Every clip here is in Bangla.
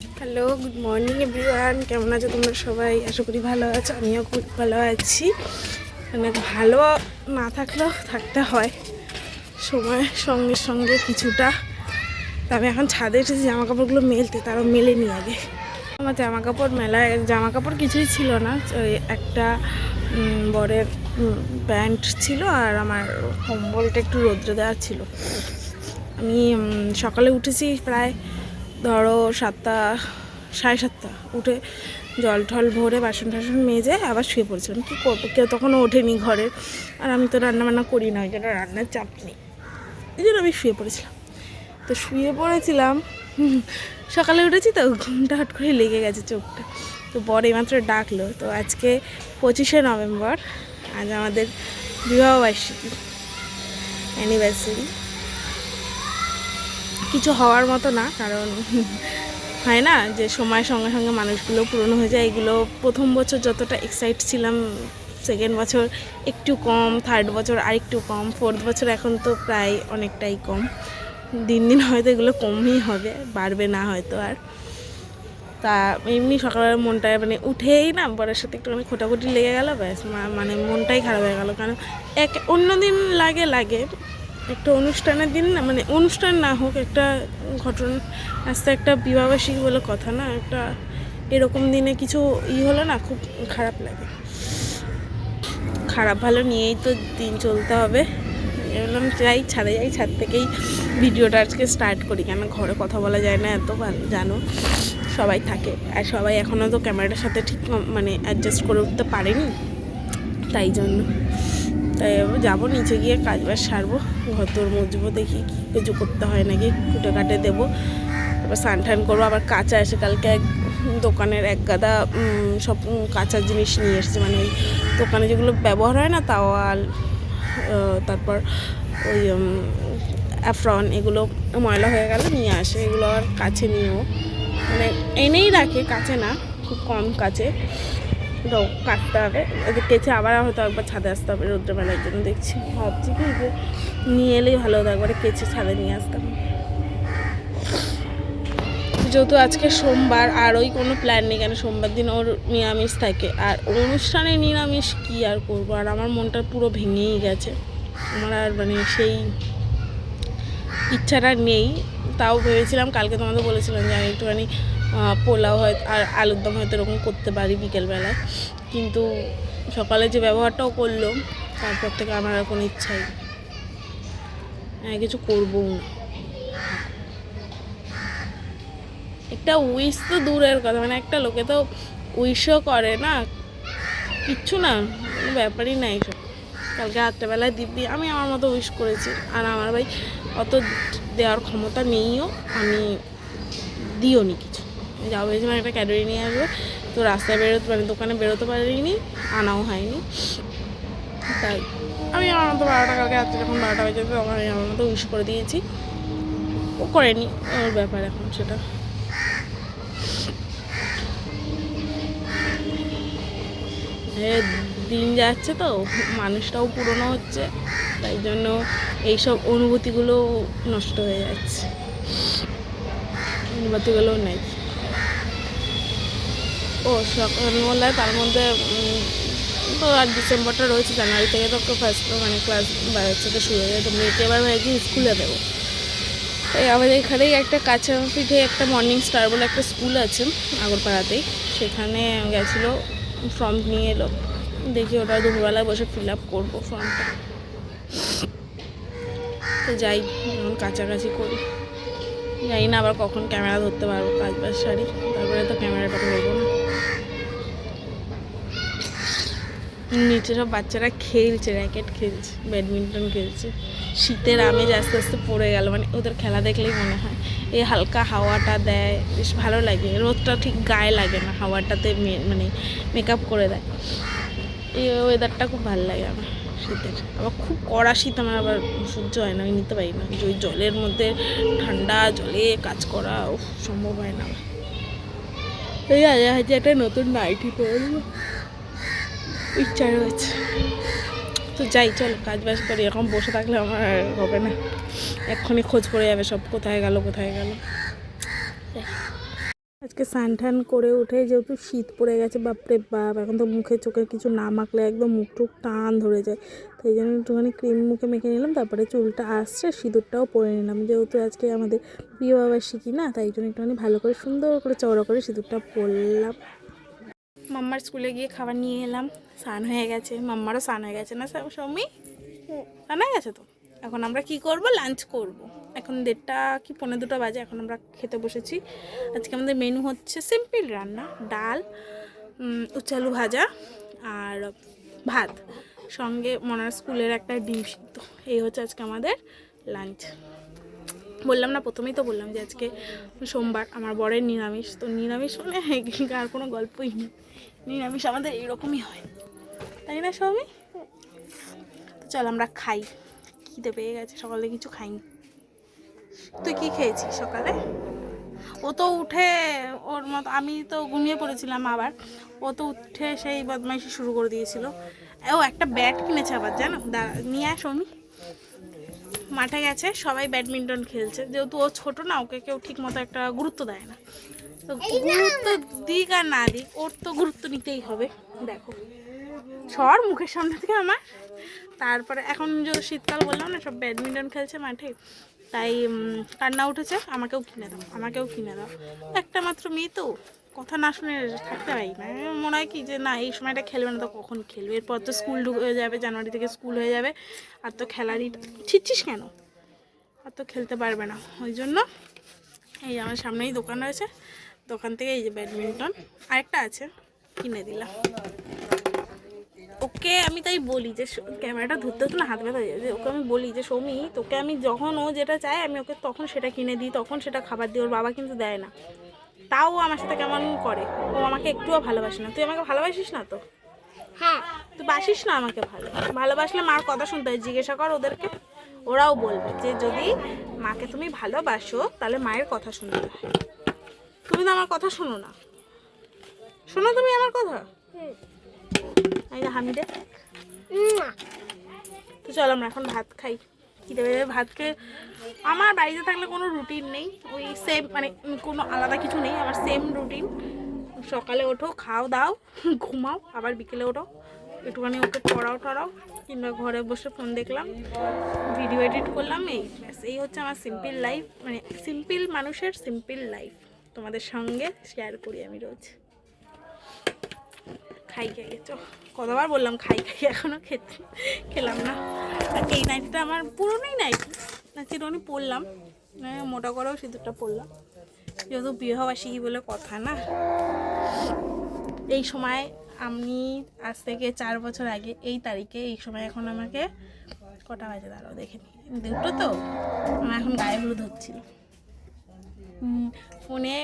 হ্যালো গুড মর্নিং এভরিওয়ান কেমন আছো তোমরা সবাই? আশা করি ভালো আছো, আমিও খুব ভালো আছি। মানে ভালো না থাকলেও থাকতে হয়। সময় সঙ্গে সঙ্গে কিছুটা। তা আমি এখন ছাদে এসেছি জামা কাপড়গুলো মেলতে, তারও মেলে নিয়ে আগে। আমার জামা কাপড় মেলায় জামা কাপড় কিছুই ছিল না। ওই একটা বরের প্যান্ট ছিল আর আমার কম্বলটা একটু রোদ্রে দেওয়া ছিল। আমি সকালে উঠেছি প্রায় ধরো সাতটা, সাড়ে সাতটা, উঠে জল টল ভরে বাসন টাসন মেজে আবার শুয়ে পড়েছিলাম। কী করব? কেউ তখনও ওঠেনি ঘরের আর আমি তো রান্না বান্না করি না, ওই জন্য রান্নার চাপ নেই। এই জন্য আমি শুয়ে পড়েছিলাম। তো শুয়ে পড়েছিলাম সকালে উঠেছি তো, ঘুমটা হট করে লেগে গেছে চোখটা। তো বর এইমাত্র ডাকলো, তো আজকে পঁচিশে নভেম্বর, আজ আমাদের বিবাহবার্ষিকী অ্যানিভার্সারি কিছু হওয়ার মতো না, কারণ হয় না যে সময়ের সঙ্গে সঙ্গে মানুষগুলো পুরনো হয়ে যায়। এগুলো প্রথম বছর যতটা এক্সাইট ছিলাম সেকেন্ড বছর একটু কম থার্ড বছর আরেকটু কম ফোর্থ বছর এখন তো প্রায় অনেকটাই কম। দিন দিন হয়তো এগুলো কমই হবে, বাড়বে না হয়তো আর। তা এমনি সকালবেলা মনটা মানে উঠেই না, বরের সাথে একটুখানি খোটাখুটি লেগে গেল, ব্যাস মানে মনটাই খারাপ হয়ে গেল। কারণ এক অন্য দিন লাগে লাগে। একটা অনুষ্ঠানের দিন না মানে অনুষ্ঠান না হোক, একটা ঘটনা, আসতে একটা বিবাহবার্ষিকী বলে কথা না, একটা এরকম দিনে কিছু ই হলো না খুব খারাপ লাগে। খারাপ ভালো নিয়েই তো দিন চলতে হবে। বললাম, যাই, ছাদে যাই, ছাদ থেকেই ভিডিওটা আজকে স্টার্ট করি। কেন ঘরে কথা বলা যায় না, এত জানো? সবাই থাকে। আর সবাই এখনও তো ক্যামেরাটার সাথে ঠিক মানে অ্যাডজাস্ট করে উঠতে পারেনি। তাই জন্য। তাই যাব, নিচে গিয়ে কাজ বাজ সারবো ঘর তোর মুছবো, দেখি কী কিছু করতে হয় নাকি কুটে কাটে দেবো, তারপর স্নান টান করব, আবার কাঁচা এসে কালকে এক দোকানের এক গাদা সব কাঁচা জিনিস নিয়ে এসেছে মানে ওই দোকানে যেগুলো ব্যবহার হয় না, তাওয়াল তারপর ওই অ্যাফ্রন, এগুলো ময়লা হয়ে গেলে নিয়ে আসে, এগুলো আর কাছে নিয়েও মানে এনেই রাখে, কাছে না, খুব কম কাছে। তো কাটতে হবে। ওদের কেচে আবার হয়তো একবার ছাদে আসতে হবে রৌদ্রবেলার জন্য, দেখছি। ভাবছি কি যে নিয়ে এলেই ভালো হতো, একবারে কেচে ছাদে নিয়ে আসতাম। যেহেতু আজকে সোমবার, আর ওই কোনো প্ল্যান নেই কেন? সোমবার দিন ওর নিরামিষ থাকে। আর অনুষ্ঠানে নিরামিষ কী আর করব? আর আমার মনটা পুরো ভেঙেই গেছে। আমার আর মানে সেই ইচ্ছাটা নেই। তাও ভেবেছিলাম, কালকে তোমাদের বলেছিলাম যে আমি একটুখানি পোলাও হয়, আর আলুর দম হয়তো এরকম করতে পারি বিকেলবেলায়। কিন্তু সকালে যে ব্যবহারটাও করল, তারপর থেকে আমার আর কোনো ইচ্ছাই হ্যাঁ কিছু করব না। একটা উইশ তো দূরের কথা মানে একটা লোকে তো উইশও করে না। কিচ্ছু না, কোনো ব্যাপারই না এইসব কালকে রাত্রেবেলায় দিব্যি, আমি আমার মতো উইশ করেছি। আর আমার ভাই অত দেওয়ার ক্ষমতা নেইও, আমি দিও নি কিছু। যাও ভেবেছিলাম একটা ক্যাডারি নিয়ে আসবে। তো রাস্তায় বেরোতে মানে দোকানে বেরোতে পারিনি, আনাও হয়নি। তাই। আমি আমার মতো বারোটা কালকে রাত্রে যখন বারোটা বেজে তখন আমি আমার মতো উইশ করে দিয়েছি। ও করেনি, ওর ব্যাপার এখন সেটা। দিন যাচ্ছে তো, মানুষটাও পুরনো হচ্ছে, তাই জন্য এইসব অনুভূতিগুলো নষ্ট হয়ে যাচ্ছে। অনুভূতিগুলোও নেই। ও সকালবেলায় তার মধ্যে তো আর ডিসেম্বরটা রয়েছে, জানুয়ারি থেকে তো ফার্স্ট মানে ক্লাস থেকে শুরু হয়ে যায়, তো মেয়েকে এবার ভেবেছি স্কুলে দেবো। এই আমাদের এখানেই একটা কাঁচা পিঠে একটা মর্নিং স্টার বলে একটা স্কুল আছে, আগরপাড়াতেই। সেখানে গেছিল ফর্ম নিয়ে এলো। দেখি ওটা দুপুরবেলায় বসে ফিল আপ করব ফর্মটা তো যাই কাছাকাছি করি। জানি না আবার কখন ক্যামেরা ধরতে পারব, কাজ বাজ সারি। তারপরে তো ক্যামেরাটা ধরবো না। নিচে সব বাচ্চারা খেলছে র্যাকেট খেলছে ব্যাডমিন্টন খেলছে। শীতের আমেজ আস্তে আস্তে পড়ে গেল মানে ওদের খেলা দেখলেই মনে হয়। এই হালকা হাওয়াটা দেয়, বেশ ভালো লাগে। রোদটা ঠিক গায়ে লাগে না, হাওয়াটাতে মানে মেকআপ করে দেয়। এই ওয়েদারটা খুব ভালো লাগে আমার শীতের। আবার খুব কড়া শীত, আমার আবার সহ্য হয় না, আমি নিতে পারি না। ওই জলের মধ্যে ঠান্ডা, জলে কাজ করা সম্ভব হয় না এই আজ একটা নতুন নাইটি পরবো ইচ্ছা রয়েছে। তো যাই, চলো, কাজ বাজ করি এখন বসে থাকলে আমার হবে না। এক্ষুনি খোঁজ পড়ে যাবে সব কোথায় গেল কোথায় গেল। আজকে স্নান টান করে উঠে যেহেতু শীত পড়ে গেছে, বাপরে বাপ, এখন তো মুখে চোখে কিছু না মাখলে একদম মুখ টুক টান ধরে যায়। তো এই জন্য একটুখানি ক্রিম মুখে মেখে নিলাম, তারপরে চুলটা আসছে, সিঁদুরটাও পরে নিলাম। যেহেতু আজকে আমাদের বিয়ে শিখি না, তাই জন্য একটুখানি ভালো করে সুন্দর করে চওড়া করে সিঁদুরটা পরলাম। মাম্মার স্কুলে গিয়ে খাবার নিয়ে এলাম। স্নান হয়ে গেছে। মাম্মারও স্নান হয়ে গেছে না সৌমি? স্নান হয়ে গেছে তো? এখন আমরা কি করব? লাঞ্চ করব। এখন দেড়টা কি পনেরো দুটো বাজে এখন আমরা খেতে বসেছি। আজকে আমাদের মেনু হচ্ছে সিম্পল রান্না ডাল আলু ভাজা আর ভাত। সঙ্গে মনার স্কুলের একটা ডিম সিদ্ধ এই হচ্ছে আজকে আমাদের লাঞ্চ বললাম না, প্রথমেই তো বললাম যে আজকে সোমবার, আমার বরের নিরামিষ। তো নিরামিষ মানে আর কোনো গল্পই নেই। নিরামিষ আমাদের এরকমই হয়। তাই না সবই তো চল আমরা খাই। খিদে পেয়ে গেছে, সকালে কিছু খাইনি। তুই কি খেয়েছিস সকালে? ও তো উঠে, ওর মতো, আমি তো ঘুমিয়ে পড়েছিলাম আবার। ও তো উঠে সেই বদমাইশি শুরু করে দিয়েছিল। ও একটা ব্যাট কিনেছে আবার, জানো? নিয়ে আস আমি মাঠে গেছে সবাই ব্যাডমিন্টন খেলছে। যেহেতু ও ছোট না ওকে কেউ ঠিক মতো একটা গুরুত্ব দেয় না। তো গুরুত্ব দিক আর না দিক ওর তো গুরুত্ব নিতেই হবে দেখো। সর মুখের সামনে থেকে আমার। তারপরে এখন যে শীতকাল বললাম না সব ব্যাডমিন্টন খেলছে মাঠে। তাই কান্না উঠেছে আমাকেও কিনে দাও আমাকেও কিনে দাও। একটা মাত্র মেয়ে তো। কথা না শুনে থাকতে পারি না। মনে হয় কি যে, না, এই সময়টা খেলবে না তো কখন খেলবে? এরপর তো স্কুল হয়ে যাবে, জানুয়ারি থেকে স্কুল হয়ে যাবে। আর তো খেলারই ছিটছিস কেন? আর তো খেলতে পারবে না। ওই জন্য এই যে আমার সামনেই দোকান রয়েছে। দোকান থেকে এই যে ব্যাডমিন্টন আরেকটা আছে, কিনে দিলাম। ওকে আমি তাই বলি যে ক্যামেরাটা ধরতে হতো না হাত ব্যথা হয়ে যায় ওকে আমি বলি যে, সৌমি, তোকে আমি যখন ও যেটা চায়, আমি ওকে তখন সেটা কিনে দিই, তখন সেটা খাবার দিই। ওর বাবা কিন্তু দেয় না। তাও আমার সাথে কেমন করে? ও আমাকে একটুও ভালোবাসে না। তুই আমাকে ভালোবাসিস না তো? হ্যাঁ। তুই বাসিস না আমাকে ভালো। ভালোবাসলে মার কথা শুনতে হয় জিজ্ঞাসা কর ওদেরকে। ওরাও বলবে যে যদি মাকে তুমি ভালোবাসো তাহলে মায়ের কথা শুনতে হয়। তুমি তো আমার কথা শোনো না। শোনো তুমি আমার কথা? এই হামিদে। তো চল আমরা এখন ভাত খাই। খিদে পেয়ে ভাত খেয়ে। আমার বাড়িতে থাকলে কোনো রুটিন নেই। ওই সেম মানে কোনো আলাদা কিছু নেই, আমার সেম রুটিন সকালে ওঠো, খাও, দাও, ঘুমাও, আবার বিকেলে ওঠো। একটুখানি ওকে পড়াও, টড়াও, কিংবা ঘরে বসে ফোন দেখলাম ভিডিও এডিট করলাম, এই ব্যাস। এই হচ্ছে আমার সিম্পল লাইফ মানে সিম্পল মানুষের সিম্পল লাইফ তোমাদের সঙ্গে শেয়ার করি আমি রোজ। খাই খাই চ। কতবার বললাম খাই খাই এখনও খেতে, খেলাম না। আর এই নাইটিটা আমার পুরনোই নাইটি না চিরনি পরলাম। মোটা করেও সিঁদুরটা পরলাম। যেহেতু বিয়ে বলে কথা না। এই সময় আমি আজ থেকে চার বছর আগে এই তারিখে এই সময় এখন আমাকে কটা বাজে দাঁড়াও, দেখে নি। দুটো তো? আমার এখন গায়ে হলুদ হচ্ছিল। ফোনে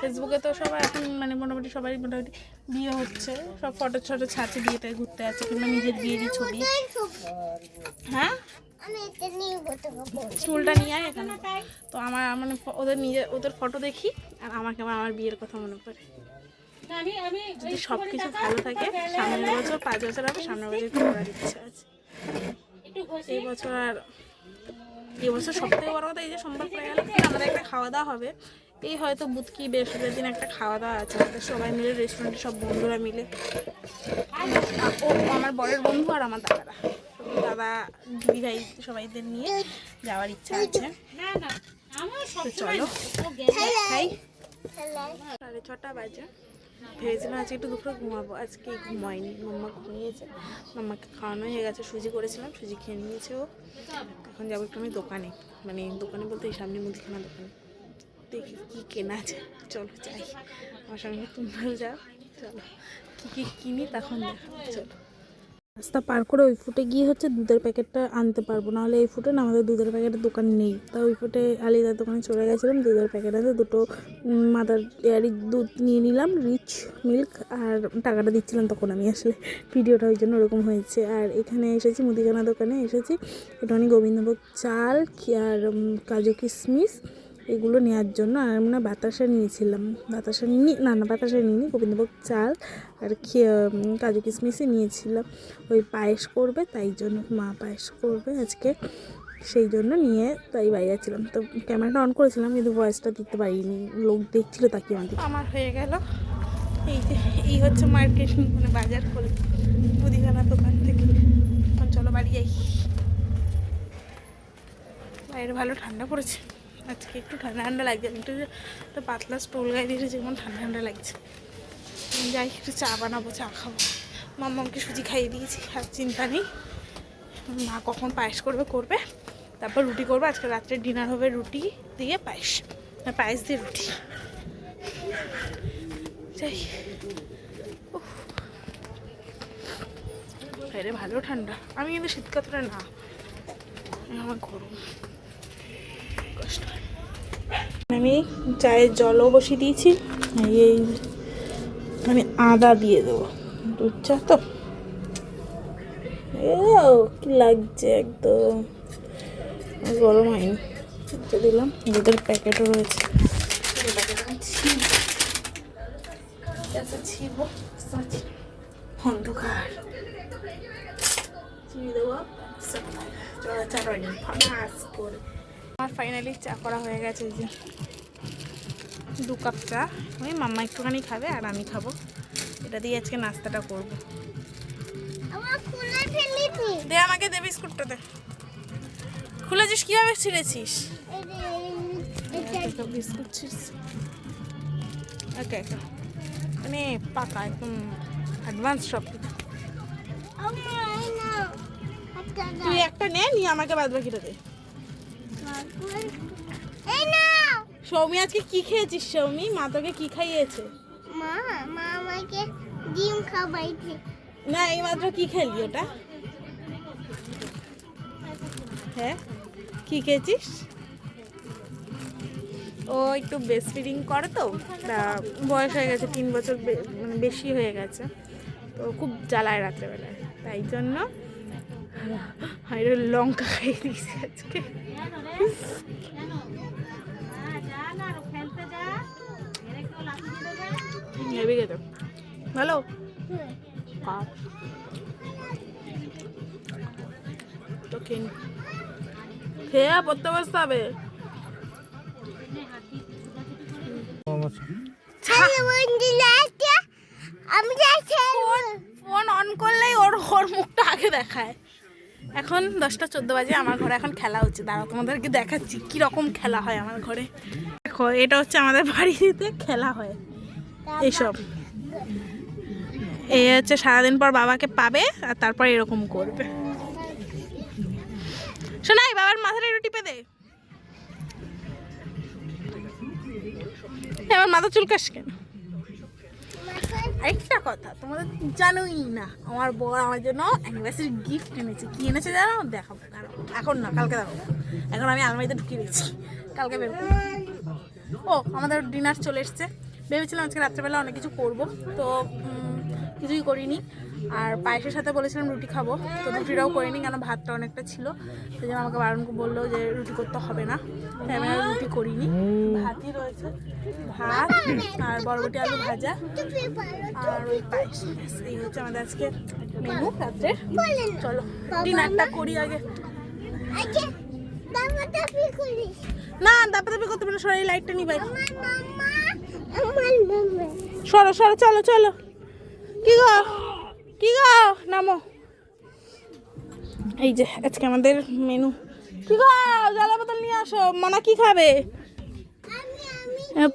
ফেসবুকে তো সবাই এখন মানে মোটামুটি সবারই মোটামুটি বিয়ে হচ্ছে। সব ফটো ছোটো ছাড়ছে বিয়েটায় ঘুরতে আছে কিংবা নিজের বিয়েরই ছবি। হ্যাঁ? চুলটা নিয়ে আয় এখানে। তো আমার মানে ওদের নিজের, ওদের ফটো দেখি আর আমাকে আবার আমার বিয়ের কথা মনে পড়ে। যদি সব কিছু ভালো থাকে, সামনের বছর পাঁচ বছর হবে, সামনের বছর ইচ্ছা আছে। এই বছর আর এই বছর সব থেকে বড় কথা এই যে সোমবার পড়ে গেল আমাদের একটা খাওয়া দাওয়া হবে। এই হয়তো বুধ কি বৃহস্পতির দিন একটা খাওয়া দাওয়া আছে আমাদের সবাই মিলে রেস্টুরেন্টে সব বন্ধুরা মিলে। ও আমার বরের বন্ধু আর আমার দাদারা। দাদা দিদি ভাই সবাইদের নিয়ে যাওয়ার ইচ্ছা আছে। চলো। সাড়ে ছটা বাজে। ভেবেছিলাম আজকে একটু দুপুরে ঘুমাবো। আজকে ঘুমাইনি, মাম্মা ঘুমিয়েছে। মাম্মাকে খাওয়ানো হয়ে গেছে, সুজি করেছিলাম, সুজি খেয়ে নিয়েছে ও। এখন যাব একটু আমি দোকানে মানে দোকানে বলতে এই সামনে মুদিখানা দোকানে। দেখি কী কেনা আছে চলো যাই। আমার সঙ্গে তোমরাও যাও। চলো। কী কী কিনি তখন দেখা চলো। রাস্তা পার করে ওই ফুটে গিয়ে হচ্ছে দুধের প্যাকেটটা আনতে পারব। নাহলে এই ফুটে না আমাদের দুধের প্যাকেটের দোকান নেই। তা ওই ফুটে আলিদার দোকানে চলে গেছিলাম, দুধের প্যাকেট আছে দুটো মাদার ডেয়ারি দুধ নিয়ে নিলাম রিচ মিল্ক আর টাকাটা দিচ্ছিলাম তখন আমি আসলে। ভিডিওটা ওই জন্য ওরকম হয়েছে। আর এখানে এসেছি, মুদিখানা দোকানে এসেছি। এটা অনেক গোবিন্দভোগ চাল আর কাজু কিশমিশ। এগুলো নেওয়ার জন্য আর আমরা বাতাসা নিয়েছিলাম। বাতাসা নিয়ে না না বাতাসা নিইনি গোবিন্দভোগ চাল আর খে- উম, কাজু কিশমিশই নিয়েছিলাম। ওই পায়েস করবে তাই জন্য মা পায়েস করবে আজকে। সেই জন্য নিয়ে তাই বাইরে যাচ্ছিলাম তো ক্যামেরাটা অন করেছিলাম কিন্তু ভয়েসটা দিতে পারিনি। লোক দেখছিল তাকে আমাদের। আমার হয়ে গেল। এই যে এই হচ্ছে মার্কেট মানে বাজার খোলে মুদিখানা দোকান থেকে। চলো বাড়ি যাই। বাইরে ভালো ঠান্ডা পড়েছে। আজকে একটু ঠান্ডা ঠান্ডা লাগছে একটু একটা পাতলা স্টোল গায়ে দিয়েছি যেমন ঠান্ডা ঠান্ডা লাগছে। যাই, একটু চা বানাবো, চা খাব। মাম্মাকে সুজি খাইয়ে দিয়েছি, আর চিন্তা নেই। মা কখন পায়েস করবে করবে। তারপর রুটি করবে, আজকে রাত্রে ডিনার হবে রুটি দিয়ে পায়েস, না পায়েস দিয়ে রুটি। যাই। বাইরে ভালো ঠান্ডা। আমি কিন্তু শীত কাতরা না, আমার গরম। আমি চায়ের জলও বসিয়ে দিয়েছি এই মানে আদা দিয়ে দেবো দুধ চা তো কি লাগছে একদম গরম হয়নি দিলাম দুধের প্যাকেটও রয়েছে আমি। আচ্ছা। অন্ধকার আমার ফাইনালি চা করা হয়ে গেছে যে। দু কাপ চা। ওই মাম্মা একটুখানি খাবে আর আমি খাব। এটা দিয়ে আজকে নাস্তাটা করব। দে আমাকে দে বিস্কুটটা দে। খুলেছিস কীভাবে ছিঁড়েছিস? বিস্কুট ছিঁড়ছি। ওকে মানে পাকা একদম অ্যাডভান্স সব কিছু। তুই একটা নে নিয়ে আমাকে বাদ বাকিটা দে। এই নাও। সৌমি আজকে কি খেয়েছিস সৌমি? মা তোকে কি খাইয়েছে? মা মা আমাকে ডিম খাওয়াইছে। না এই মাত্র কি খেলি ওটা? হ্যাঁ কি খেয়েছিস? ও একটু বেস্ট ফিডিং করে তো বয়স হয়ে গেছে তিন বছর মানে বেশি হয়ে গেছে। তো খুব জ্বালায় রাত্রেবেলায় তাই জন্য আর লঙ্কা খাইয়ে দিয়েছি আজকে ভালো। তো খেয়ে খেয়ে পড়তে বসতে হবে ফোন অন করলেই ওর ওর মুখটা আগে দেখায়। এখন দশটা চোদ্দ বাজে, আমার ঘরে এখন খেলা হচ্ছে। দাঁড়াও, তোমাদেরকে দেখাচ্ছি কি রকম খেলা হয় আমার ঘরে। দেখো, এটা হচ্ছে আমাদের বাড়িতে খেলা হয়। এইসব। এই হচ্ছে সারাদিন পর বাবাকে পাবে আর তারপর এরকম করবে। শোনাই বাবার মাথাটা একটু টিপে দে। এবার মাথা চুলকাস কেন? কথা, তোমাদের জানোই না, আমার বর আমার জন্য অ্যানিভার্সারি গিফট এনেছে। কি এনেছে জানো? দেখাবো এখন না, কালকে দেখো এখন আমি আলমারিতে ঢুকিয়ে দিয়েছি, কালকে বের ও, আমাদের ডিনার চলে এসছে। ভেবেছিলাম আজকে রাত্রেবেলা অনেক কিছু করব, তো কিছুই করিনি। আর পায়েসের সাথে বলেছিলাম রুটি খাব তো রুটিটাও করিনি কেন ভাতটা অনেকটা ছিল। সেই জন্য আমাকে বারণ বলল যে রুটি করতে হবে না তাই আমি আর রুটি করিনি। ভাতই রয়েছে। ভাত আর বরবটি আলু ভাজা আর ওই পায়েস। এই হচ্ছে আমাদের আজকে মেনু রাত্রের চলো ডিনারটা করি আগে। দাপাদাপি না দাপা দাপি করতে পারে সরাই লাইটটা নি ভাই আমার মামা, আমার মামা। সরো সরো চলো চলো। কি গো? কি গো? নামো। এই যে আজকে আমাদের মেনু। কি গো? জলা বোতল নিয়ে আসো। মনা কি খাবে?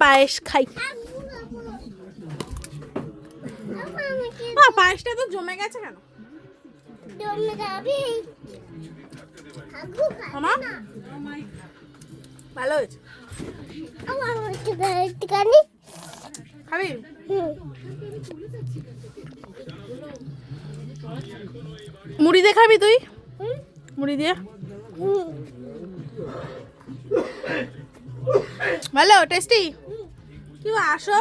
পায়েস খাই। পায়েসটা তো জমে গেছে কেন? ভালো হয়েছে। খাবি? মুড়ি দিয়ে খাবি তুই? মুড়ি দিয়ে? ভালো টেস্টি কি গো, আসো।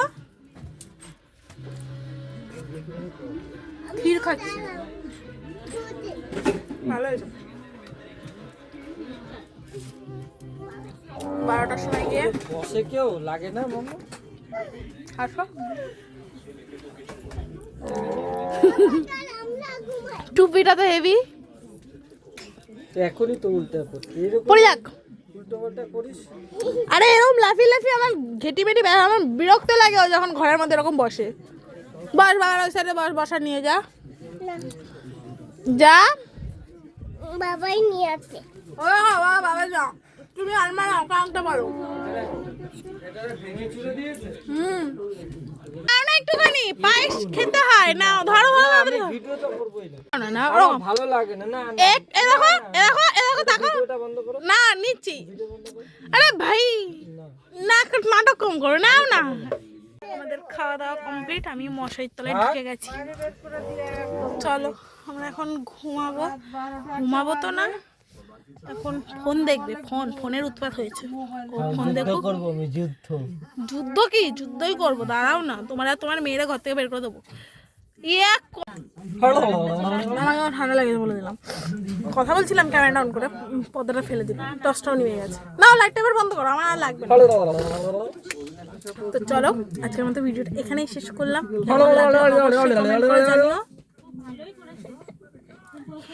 ক্ষীর খাচ্ছি। ভালো হয়েছে। বারোটার সময় গিয়ে। বসে কেউ? লাগে না মামা? আসো। টুপিটা তো হেভি এখনই তো উল্টা পড়ছে এরকম পড়ে যাক। উল্টো পাল্টা করিস? আরে এরকম লাফি লাফি আমার ঘেটি বেটি আমার বিরক্ত লাগে ও যখন ঘরের মধ্যে এরকম বসে। বস বাবার ওই সাইডে বস বসা নিয়ে যা। যা। বাবাই নিয়ে আসে। ও বাবা বাবা যা। তুমি আলমার দিয়েছে হুম। না একটুখানি পায়েস খেতে হয়। না ধরো। ভিডিও তো করবোই না ভালো লাগে না না এক দেখো দেখো দেখো। আরে ভাই না না নাটক কম করো নাও না। আমাদের খাওয়া দাওয়া কমপ্লিট আমি মশারির তলায় ঢুকে গেছি। চলো আমরা এখন ঘুমাবো। ঘুমাবো তো না? এখন ফোন দেখবে ফোন ফোনের উৎপাত হয়েছে। ও ফোন দেখো করব আমি যুদ্ধ। যুদ্ধ কি? যুদ্ধই করব দাঁড়াও না তোমার আর তোমার মেয়েরা ঘর থেকে বের করে দেবো। ইয়া ক- আমাকে আমার ঠান্ডা লাগে বলে দিলাম। কথা বলছিলাম ক্যামেরাটা অন করে পর্দাটা ফেলে দিলাম। টসটাও নিয়ে গেছে। না লাইটটা এবার বন্ধ করো আমার আর লাগবে তো চলো আজকের মতো ভিডিওটা এখানেই শেষ করলাম কেমন লাগল অবশ্যই comment করে জানিও।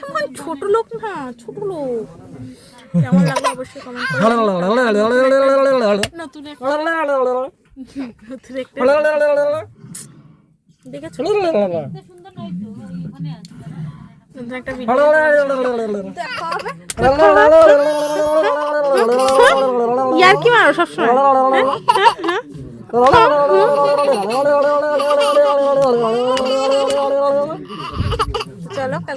এমন ছোট লোক না ছোট লোক। কেমন লাগল অবশ্যই কমেন্ট করে নতুন একটা ভিডিও? แล้วกัน